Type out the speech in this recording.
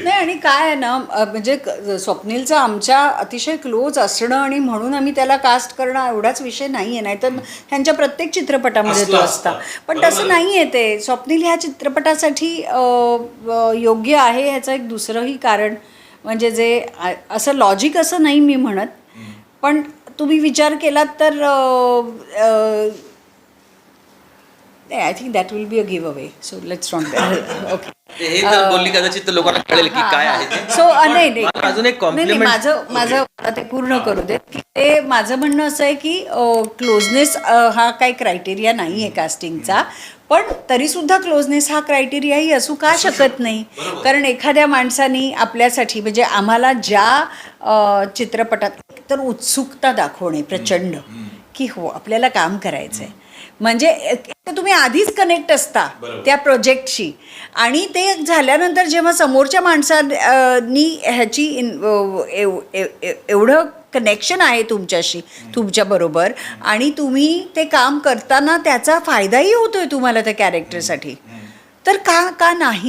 नाही आणि काय आहे ना म्हणजे स्वप्नीलचं आमच्या अतिशय क्लोज असणं आणि म्हणून आम्ही त्याला कास्ट करणं एवढाच विषय नाही आहे नाहीतर ह्यांच्या प्रत्येक चित्रपटामध्ये तो असतं. पण तसं. नाही आहे ते. स्वप्नील ह्या चित्रपटासाठी योग्य आहे ह्याचं एक दुसरंही कारण म्हणजे जे असं लॉजिक असं नाही मी म्हणत. पण तुम्ही विचार केलात तर I think that will be a give away so let's not okay हे बोलली कदाचित लोकांना कळेल की काय आहे ते. सो नाही अजून एक compliment- माझं माझं ते पूर्ण करू देत की ते माझं म्हणणं असं आहे की क्लोजनेस हा काही क्रायटेरिया नाही आहे कास्टिंगचा पण तरी सुद्धा क्लोजनेस हा क्रायटेरियाही असू का शकत नाही? कारण एखाद्या माणसानी आपल्यासाठी म्हणजे आम्हाला ज्या चित्रपटात तर उत्सुकता दाखवणे प्रचंड. की हो आपल्याला काम करायचं आहे म्हणजे एक तुम्ही आधीच कनेक्ट असता त्या प्रोजेक्टशी आणि ते झाल्यानंतर जेव्हा समोरच्या माणसानी ह्याची एवढं कनेक्शन आहे तुमच्याशी तुमच्या बरोबर आणि तुम्ही ते काम करताना त्याचा फायदाही होतोय तुम्हाला त्या कॅरेक्टरसाठी तर का का नाही?